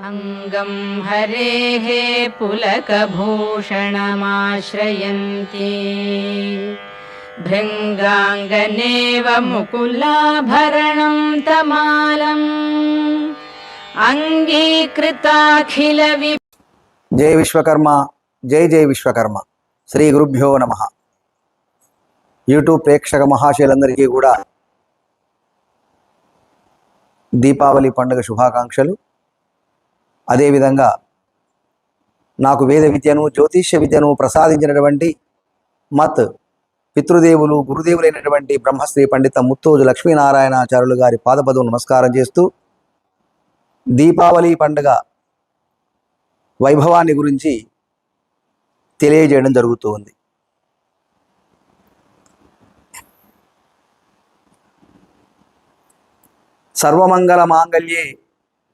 अङ्गं हरेः पुलकभूषणमाश्रयन्ती भृङ्गाङ्गनेव मुकुलाभरणं तमालम् अङ्गीकृताखिलवि జై విశ్వకర్మ జై జై విశ్వకర్మ శ్రీ గురుభ్యో నమ యూట్యూబ్ ప్రేక్షక మహాశయులందరికీ కూడా దీపావళి పండుగ శుభాకాంక్షలు అదేవిధంగా నాకు వేద విద్యను జ్యోతిష్య విద్యను ప్రసాదించినటువంటి మత్ పితృదేవులు గురుదేవులైనటువంటి బ్రహ్మశ్రీ పండిత ముత్తోజు లక్ష్మీనారాయణాచార్యులు గారి పాదపదం నమస్కారం చేస్తూ దీపావళి పండుగ వైభవాన్ని గురించి తెలియజేయడం జరుగుతూ ఉంది సర్వమంగళ మాంగళ్యే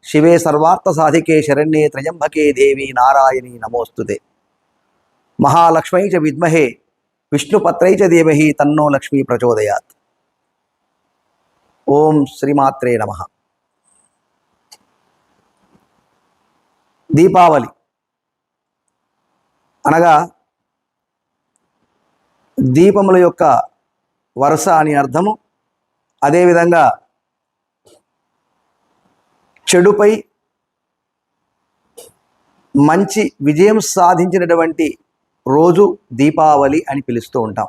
శివే సర్వార్థ సాధికే శరణ్యే త్రయంబకే దేవి నారాయణి నమోస్తుతే. మహాలక్ష్మై చ విద్మహే విష్ణుపత్రై చ దేవహి తన్నో లక్ష్మీ ప్రచోదయాత్. ఓం శ్రీమాత్రే నమ. దీపావళి. అనగా దీపముల యొక్క వరుస అని అర్థము. అదేవిధంగా చెడుపై మంచి విజయం సాధించినటువంటి రోజు దీపావళి అని పిలుస్తూ ఉంటాం.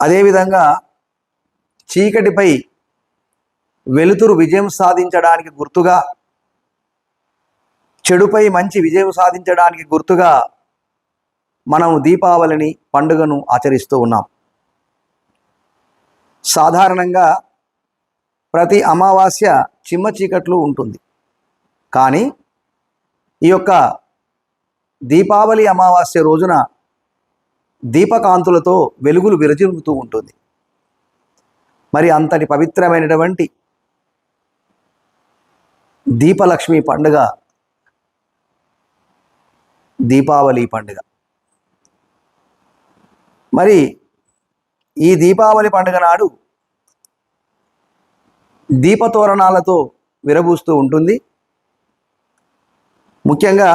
అదేవిధంగా చీకటిపై వెలుతురు విజయం సాధించడానికి గుర్తుగా చెడుపై మంచి విజయం సాధించడానికి గుర్తుగా మనం దీపావళిని పండుగను ఆచరిస్తూ ఉన్నాం. సాధారణంగా ప్రతి అమావాస్య చిమ్మ చీకట్లు ఉంటుంది. కానీ ఈ యొక్క దీపావళి అమావాస్య రోజున దీపకాంతులతో వెలుగులు విరజిమ్ముతూ ఉంటుంది. మరి అంతటి పవిత్రమైనటువంటి దీపలక్ష్మి పండుగ దీపావళి పండుగ. మరి ఈ దీపావళి పండుగ నాడు దీపతోరణాలతో విరబూస్తూ ఉంటుంది. ముఖ్యంగా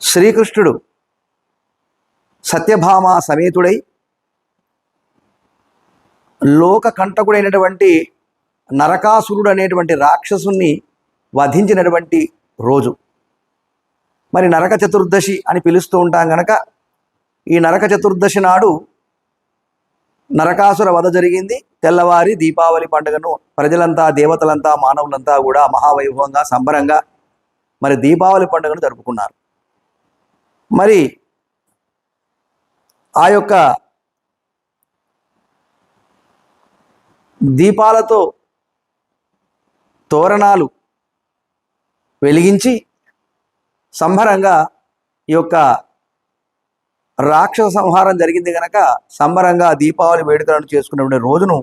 శ్రీకృష్ణుడు సత్యభామ సమేతుడై లోకకంటకుడైనటువంటి నరకాసురుడు అనేటువంటి రాక్షసుని వధించినటువంటి రోజు. మరి నరక చతుర్దశి అని పిలుస్తూ ఉంటాం గనక ఈ నరక చతుర్దశి నాడు నరకాసుర వధ జరిగింది. తెల్లవారి దీపావళి పండుగను ప్రజలంతా దేవతలంతా మానవులంతా కూడా మహావైభవంగా సంబరంగా మరి దీపావళి పండుగను జరుపుకున్నారు. మరి ఆ యొక్క దీపాలతో తోరణాలు వెలిగించి సంబరంగా ఈ యొక్క రాక్షస సంహారం జరిగింది కనుక సంబరంగా దీపావళి వేడుకలను చేసుకునే రోజును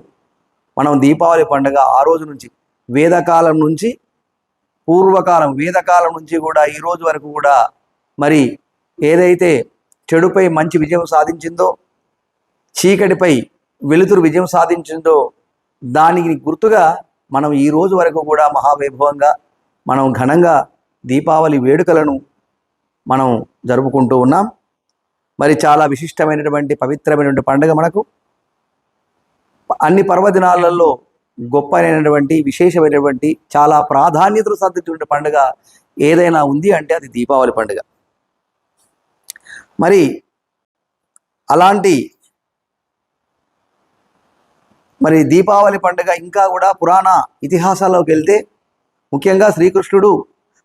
మనం దీపావళి పండుగ ఆ రోజు నుంచి వేదకాలం నుంచి పూర్వకాలం వేదకాలం నుంచి కూడా ఈ రోజు వరకు కూడా మరి ఏదైతే చెడుపై మంచి విజయం సాధించిందో చీకటిపై వెలుతురు విజయం సాధించిందో దానికి గుర్తుగా మనం ఈ రోజు వరకు కూడా మహావైభవంగా మనం ఘనంగా దీపావళి వేడుకలను మనం జరుపుకుంటూ ఉన్నాం. మరి చాలా విశిష్టమైనటువంటి పవిత్రమైనటువంటి పండుగ మనకు. అన్ని పర్వదినాలలో గొప్ప అయినటువంటి విశేషమైనటువంటి చాలా ప్రాధాన్యతను సాధించినటువంటి పండుగ ఏదైనా ఉంది అంటే అది దీపావళి పండుగ. మరి అలాంటి మరి దీపావళి పండుగ ఇంకా కూడా పురాణ ఇతిహాసాల్లోకి వెళ్తే ముఖ్యంగా శ్రీకృష్ణుడు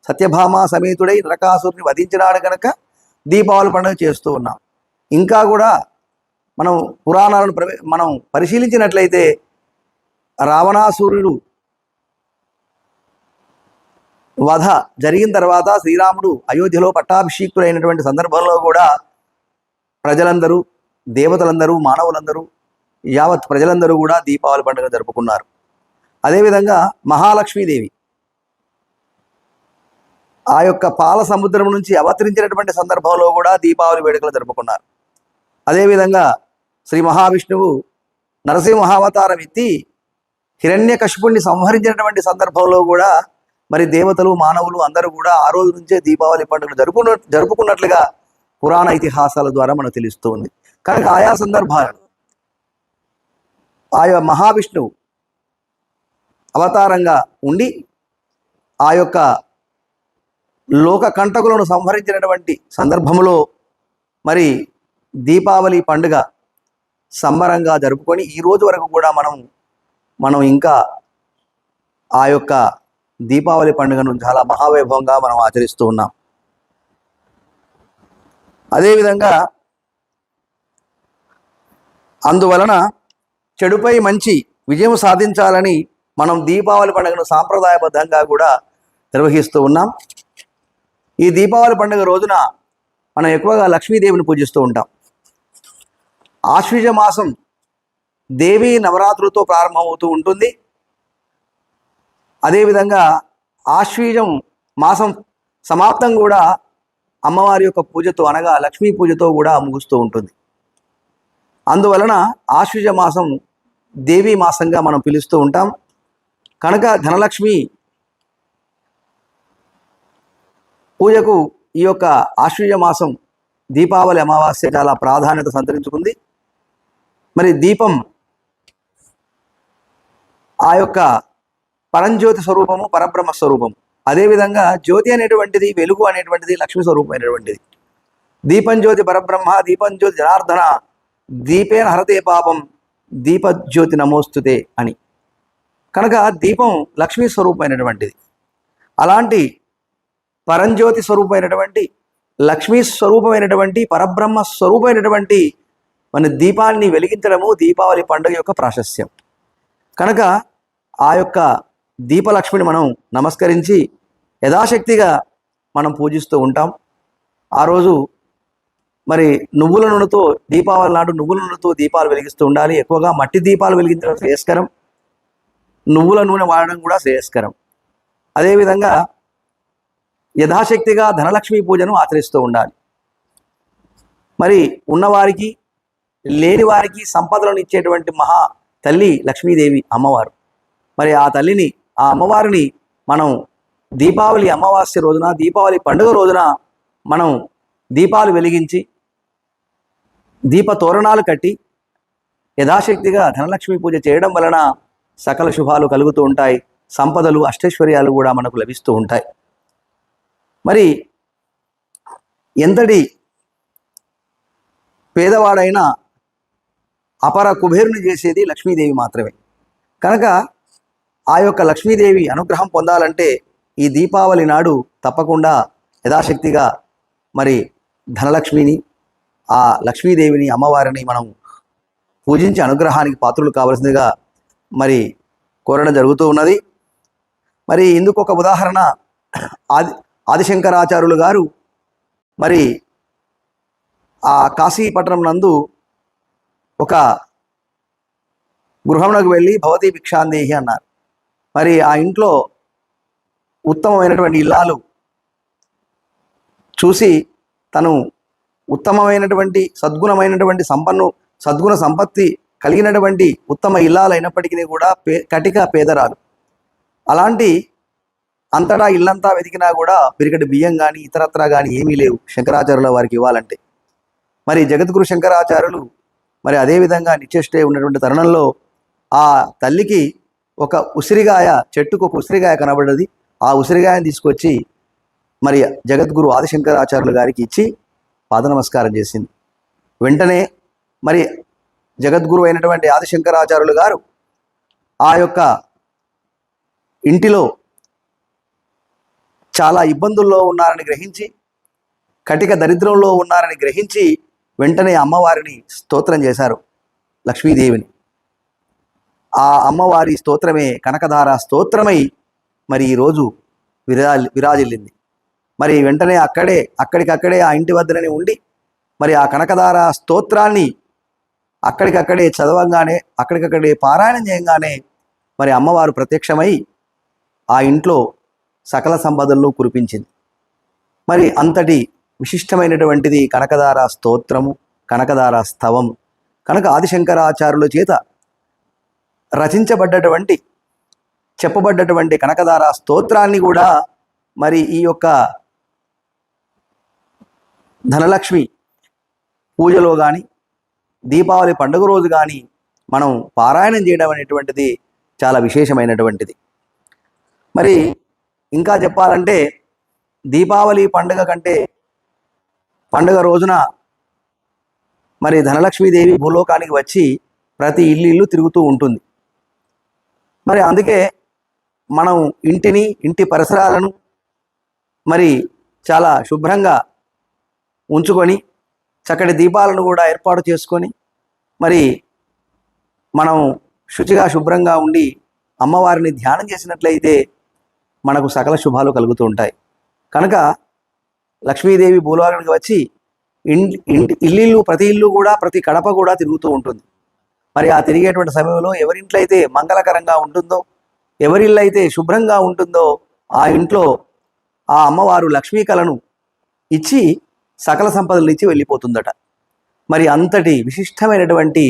సత్యభామ సమేతుడై నరకాసురుని వధించినాడు కనుక దీపావళి పండుగ చేస్తూ ఉన్నాం. ఇంకా కూడా మనం పురాణాలను ప్రవే మనం పరిశీలించినట్లయితే రావణాసురుడు వధ జరిగిన తర్వాత శ్రీరాముడు అయోధ్యలో పట్టాభిషేకులైనటువంటి సందర్భంలో కూడా ప్రజలందరూ దేవతలందరూ మానవులందరూ యావత్ ప్రజలందరూ కూడా దీపావళి పండుగ జరుపుకున్నారు. అదేవిధంగా మహాలక్ష్మీదేవి ఆ యొక్క పాల సముద్రం నుంచి అవతరించినటువంటి సందర్భంలో కూడా దీపావళి వేడుకలు జరుపుకున్నారు. అదేవిధంగా శ్రీ మహావిష్ణువు నరసింహావతారం ఎత్తి హిరణ్య కశిపుణ్ణి సంహరించినటువంటి సందర్భంలో కూడా మరి దేవతలు మానవులు అందరూ కూడా ఆ రోజు నుంచే దీపావళి పండుగను జరుపుకున్న జరుపుకున్నట్లుగా పురాణ ఇతిహాసాల ద్వారా మనకు తెలుస్తూ ఉంది. కనుక ఆయా సందర్భాలు ఆయా మహావిష్ణువు అవతారంగా ఉండి ఆ యొక్క లోక కంటకులను సంహరించినటువంటి సందర్భంలో మరి దీపావళి పండుగ సంబరంగా జరుపుకొని ఈ రోజు వరకు కూడా మనం మనం ఇంకా ఆ యొక్క దీపావళి పండుగను చాలా మహావైభవంగా మనం ఆచరిస్తూ ఉన్నాం. అదేవిధంగా అందువలన చెడుపై మంచి విజయం సాధించాలని మనం దీపావళి పండుగను సాంప్రదాయబద్ధంగా కూడా నిర్వహిస్తూ ఉన్నాం. ఈ దీపావళి పండుగ రోజున మనం ఎక్కువగా లక్ష్మీదేవిని పూజిస్తూ ఉంటాం. ఆశ్వీజ మాసం దేవీ నవరాత్రులతో ప్రారంభమవుతూ ఉంటుంది. అదేవిధంగా ఆశ్వీజం మాసం సమాప్తం కూడా అమ్మవారి యొక్క పూజతో అనగా లక్ష్మీ పూజతో కూడా ముగుస్తూ ఉంటుంది. అందువలన ఆశ్వీజ మాసం దేవీ మాసంగా మనం పిలుస్తూ ఉంటాం. కనుక ధనలక్ష్మి పూజకు ఈ యొక్క ఆశ్వీజ మాసం దీపావళి అమావాస్య చాలా ప్రాధాన్యత సంతరించుకుంది. మరి దీపం ఆ యొక్క పరంజ్యోతి స్వరూపము పరబ్రహ్మ స్వరూపము. అదేవిధంగా జ్యోతి అనేటువంటిది వెలుగు అనేటువంటిది లక్ష్మి స్వరూపమైనటువంటిది. దీపం జ్యోతి పరబ్రహ్మ దీపం జ్యోతి జనార్దన దీపేన హరతే పాపం దీపజ్యోతి నమోస్తుతే అని. కనుక దీపం లక్ష్మీ స్వరూపమైనటువంటిది. అలాంటి పరంజ్యోతి స్వరూపమైనటువంటి లక్ష్మీ స్వరూపమైనటువంటి పరబ్రహ్మ స్వరూపమైనటువంటి మన దీపాలని వెలిగించడము దీపావళి పండుగ యొక్క ప్రాశస్యం. కనుక ఆ యొక్క దీపలక్ష్మిని మనం నమస్కరించి యథాశక్తిగా మనం పూజిస్తూ ఉంటాం. ఆ రోజు మరి నువ్వుల నూనెతో దీపావళి నాడు నువ్వుల నూనెతో దీపాలు వెలిగిస్తూ ఉండాలి. ఎక్కువగా మట్టి దీపాలు వెలిగించడం శ్రేయస్కరం. నువ్వుల నూనె వాడడం కూడా శ్రేయస్కరం. అదేవిధంగా యథాశక్తిగా ధనలక్ష్మి పూజను ఆచరిస్తూ ఉండాలి. మరి ఉన్నవారికి లేని వారికి సంపదలను ఇచ్చేటువంటి మహా తల్లి లక్ష్మీదేవి అమ్మవారు. మరి ఆ తల్లిని ఆ అమ్మవారిని మనం దీపావళి అమావాస్య రోజున దీపావళి పండుగ రోజున మనం దీపాలు వెలిగించి దీప తోరణాలు కట్టి యథాశక్తిగా ధనలక్ష్మి పూజ చేయడం వలన సకల శుభాలు కలుగుతూ ఉంటాయి. సంపదలు అష్టైశ్వర్యాలు కూడా మనకు లభిస్తూ ఉంటాయి. మరి ఎంతటి పేదవాడైనా అపర కుబేరుని చేసేది లక్ష్మీదేవి మాత్రమే. కనుక ఆ యొక్క లక్ష్మీదేవి అనుగ్రహం పొందాలంటే ఈ దీపావళి నాడు తప్పకుండా యథాశక్తిగా మరి ధనలక్ష్మిని ఆ లక్ష్మీదేవిని అమ్మవారిని మనం పూజించి అనుగ్రహానికి పాత్రులు కావలసిందిగా మరి కోరడం జరుగుతూ ఉన్నది. మరి ఇందుకు ఒక ఉదాహరణ ఆది ఆదిశంకరాచార్యులు గారు మరి ఆ కాశీపట్నం నందు ఒక గృహమునకు వెళ్ళి భవతి భిక్షాందేహి అన్నారు. మరి ఆ ఇంట్లో ఉత్తమమైనటువంటి ఇల్లాలు చూసి తను ఉత్తమమైనటువంటి సద్గుణమైనటువంటి సంపన్ను సద్గుణ సంపత్తి కలిగినటువంటి ఉత్తమ ఇల్లాలు అయినప్పటికీ కూడా పే కటిక పేదరాలు. అలాంటి అంతటా ఇల్లంతా వెతికినా కూడా పిరికటి బియ్యం కానీ ఇతరత్రా కానీ ఏమీ లేవు శంకరాచార్యుల వారికి ఇవ్వాలంటే. మరి జగద్గురు శంకరాచార్యులు మరి అదేవిధంగా నిశ్చేష్టే ఉన్నటువంటి తరుణంలో ఆ తల్లికి ఒక ఉసిరిగాయ చెట్టుకు ఒక ఉసిరిగాయ కనబడ్డది. ఆ ఉసిరిగాయని తీసుకొచ్చి మరి జగద్గురు ఆదిశంకరాచార్యులు గారికి ఇచ్చి పాద నమస్కారం చేసింది. వెంటనే మరి జగద్గురు అయినటువంటి ఆదిశంకరాచార్యులు గారు ఆ యొక్క ఇంటిలో చాలా ఇబ్బందుల్లో ఉన్నారని గ్రహించి కటిక దరిద్రంలో ఉన్నారని గ్రహించి వెంటనే అమ్మవారిని స్తోత్రం చేశారు లక్ష్మీదేవిని. ఆ అమ్మవారి స్తోత్రమే కనకధార స్తోత్రమై మరి ఈరోజు విరా విరాజిల్లింది. మరి వెంటనే అక్కడే అక్కడికక్కడే ఆ ఇంటి వద్దనే ఉండి మరి ఆ కనకధార స్తోత్రాన్ని అక్కడికక్కడే చదవంగానే అక్కడికక్కడే పారాయణం చేయంగానే మరి అమ్మవారు ప్రత్యక్షమై ఆ ఇంట్లో సకల సంపదలను కురిపించింది. మరి అంతటి విశిష్టమైనటువంటిది కనకదార స్తోత్రము కనకదార స్తవము. కనుక ఆదిశంకరాచార్యుల చేత రచించబడ్డటువంటి చెప్పబడ్డటువంటి కనకదార స్తోత్రాన్ని కూడా మరి ఈ యొక్క ధనలక్ష్మి పూజలో కానీ దీపావళి పండుగ రోజు కానీ మనం పారాయణం చేయడం అనేటువంటిది చాలా విశేషమైనటువంటిది. మరి ఇంకా చెప్పాలంటే దీపావళి పండుగ కంటే పండుగ రోజున మరి ధనలక్ష్మీదేవి భూలోకానికి వచ్చి ప్రతి ఇల్లు ఇల్లు తిరుగుతూ ఉంటుంది. మరి అందుకే మనం ఇంటిని ఇంటి పరిసరాలను మరి చాలా శుభ్రంగా ఉంచుకొని చక్కటి దీపాలను కూడా ఏర్పాటు చేసుకొని మరి మనం శుచిగా శుభ్రంగా ఉండి అమ్మవారిని ధ్యానం చేసినట్లయితే మనకు సకల శుభాలు కలుగుతూ ఉంటాయి. కనుక లక్ష్మీదేవి భూలోకానికి వచ్చి ఇంటి ఇల్లు ప్రతి ఇల్లు కూడా ప్రతి కడప కూడా తిరుగుతూ ఉంటుంది. మరి ఆ తిరిగేటువంటి సమయంలో ఎవరింట్లో అయితే మంగళకరంగా ఉంటుందో ఎవరిల్లు అయితే శుభ్రంగా ఉంటుందో ఆ ఇంట్లో ఆ అమ్మవారు లక్ష్మీ కళను ఇచ్చి సకల సంపదలు ఇచ్చి వెళ్ళిపోతుందట. మరి అంతటి విశిష్టమైనటువంటి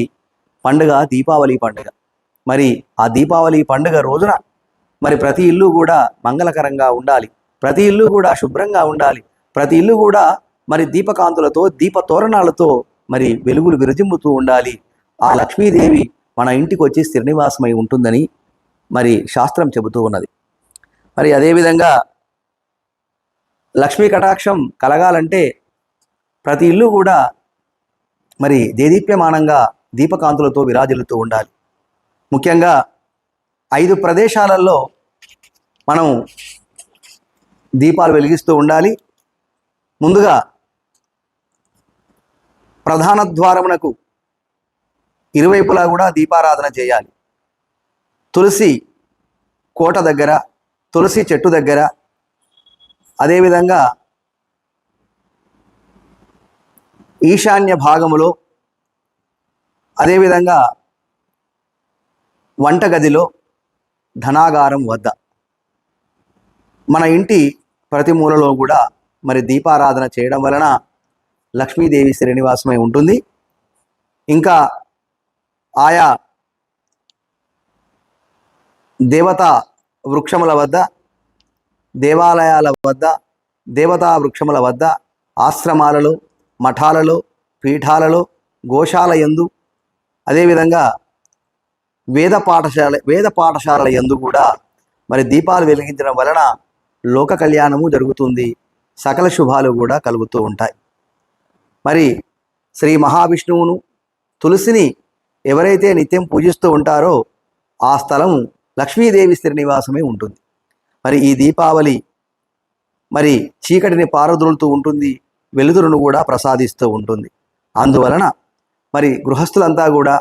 పండుగ దీపావళి పండుగ. మరి ఆ దీపావళి పండుగ రోజున మరి ప్రతి ఇల్లు కూడా మంగళకరంగా ఉండాలి. ప్రతి ఇల్లు కూడా శుభ్రంగా ఉండాలి. ప్రతి ఇల్లు కూడా మరి దీపకాంతులతో దీప తోరణాలతో మరి వెలుగులు విరజిమ్ముతూ ఉండాలి. ఆ లక్ష్మీదేవి మన ఇంటికి వచ్చి స్థిరనివాసమై ఉంటుందని మరి శాస్త్రం చెబుతూ ఉన్నది. మరి అదేవిధంగా లక్ష్మీ కటాక్షం కలగాలంటే ప్రతి ఇల్లు కూడా మరి దేదీప్యమానంగా దీపకాంతులతో విరాజిల్లుతూ ఉండాలి. ముఖ్యంగా ఐదు ప్రదేశాలలో మనం దీపాలు వెలిగిస్తూ ఉండాలి. ముందుగా ప్రధాన ద్వారమునకు ఇరువైపులా కూడా దీపారాధన చేయాలి. తులసి కోట దగ్గర తులసి చెట్టు దగ్గర అదేవిధంగా ఈశాన్య భాగములో అదేవిధంగా వంటగదిలో ధనాగారం వద్ద. మన ఇంటి ప్రతి మూలలో కూడా మరి దీపారాధన చేయడం వలన లక్ష్మీదేవి శ్రీనివాసమై ఉంటుంది. ఇంకా ఆయా దేవతా వృక్షముల వద్ద దేవాలయాల వద్ద దేవతా వృక్షముల వద్ద ఆశ్రమాలలో మఠాలలో పీఠాలలో గోశాల యందు అదేవిధంగా వేద పాఠశాల వేద పాఠశాలల యందు కూడా మరి దీపాలు వెలిగించడం వలన లోక కళ్యాణము జరుగుతుంది. సకల శుభాలు కూడా కలుగుతూ ఉంటాయి. మరి శ్రీ మహావిష్ణువును తులసిని ఎవరైతే నిత్యం పూజిస్తూ ఉంటారో ఆ స్థలం లక్ష్మీదేవి శ్రీనివాసమే ఉంటుంది. మరి ఈ దీపావళి మరి చీకటిని పారదొలుతూ ఉంటుంది వెలుతురును కూడా ప్రసాదిస్తూ ఉంటుంది. అందువలన మరి గృహస్థులంతా కూడా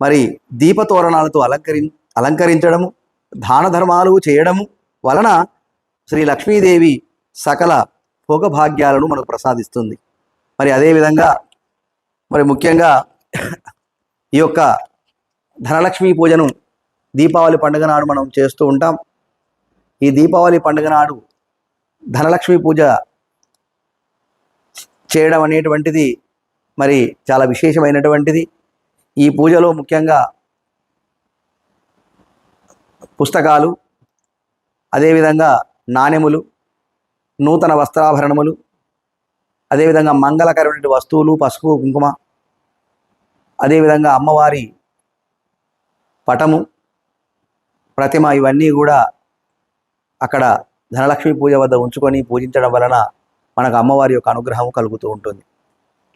మరి దీపతోరణాలతో అలంకరి అలంకరించడము దాన ధర్మాలు చేయడము వలన శ్రీ లక్ష్మీదేవి సకల భోగభాగ్యాలను మనకు ప్రసాదిస్తుంది. మరి అదేవిధంగా మరి ముఖ్యంగా ఈ యొక్క ధనలక్ష్మీ పూజను దీపావళి పండుగ నాడు మనం చేస్తూ ఉంటాం. ఈ దీపావళి పండుగ నాడు ధనలక్ష్మి పూజ చేయడం అనేటువంటిది మరి చాలా విశేషమైనటువంటిది. ఈ పూజలో ముఖ్యంగా పుస్తకాలు అదేవిధంగా నాణెములు నూతన వస్త్రాభరణములు అదేవిధంగా మంగళకరమైనటువంటి వస్తువులు పసుపు కుంకుమ అదేవిధంగా అమ్మవారి పటము ప్రతిమ ఇవన్నీ కూడా అక్కడ ధనలక్ష్మి పూజ వద్ద ఉంచుకొని పూజించడం వలన మనకు అమ్మవారి యొక్క అనుగ్రహం కలుగుతూ ఉంటుంది.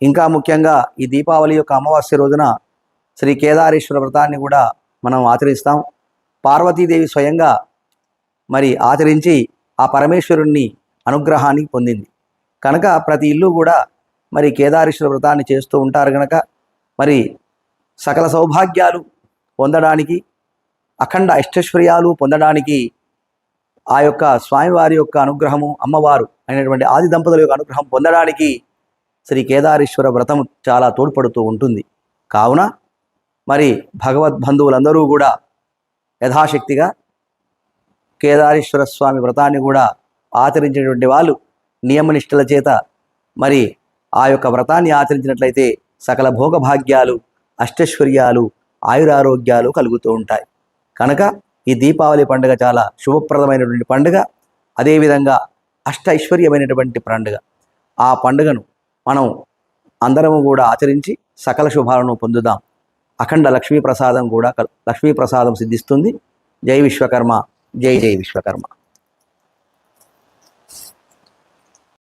ఇంకా ముఖ్యంగా ఈ దీపావళి యొక్క అమావాస్య రోజున శ్రీ కేదారేశ్వర వ్రతాన్ని కూడా మనం ఆచరిస్తాం. పార్వతీదేవి స్వయంగా మరి ఆచరించి ఆ పరమేశ్వరుణ్ణి అనుగ్రహాన్ని పొందింది. కనుక ప్రతి ఇల్లు కూడా మరి కేదారేశ్వర వ్రతాన్ని చేస్తూ ఉంటారు కనుక మరి సకల సౌభాగ్యాలు పొందడానికి అఖండ అష్టైశ్వర్యాలు పొందడానికి ఆ యొక్క స్వామివారి యొక్క అనుగ్రహము అమ్మవారు అయినటువంటి ఆది దంపతుల యొక్క అనుగ్రహం పొందడానికి శ్రీ కేదారేశ్వర వ్రతం చాలా తోడ్పడుతూ ఉంటుంది. కావున మరి భగవద్ బంధువులందరూ కూడా యథాశక్తిగా కేదారేశ్వర స్వామి వ్రతాన్ని కూడా ఆచరించినటువంటి వాళ్ళు నియమనిష్టల చేత మరి ఆ యొక్క వ్రతాన్ని ఆచరించినట్లయితే సకల భోగభాగ్యాలు అష్టైశ్వర్యాలు ఆయురారోగ్యాలు కలుగుతూ ఉంటాయి. కనుక ఈ దీపావళి పండుగ చాలా శుభప్రదమైనటువంటి పండుగ. అదేవిధంగా అష్ట ఐశ్వర్యమైనటువంటి పండుగ. ఆ పండుగను మనం అందరము కూడా ఆచరించి సకల శుభాలను పొందుదాం. అఖండ లక్ష్మీ ప్రసాదం కూడా లక్ష్మీ ప్రసాదం సిద్ధిస్తుంది. జై విశ్వకర్మ జై జై విశ్వకర్మ.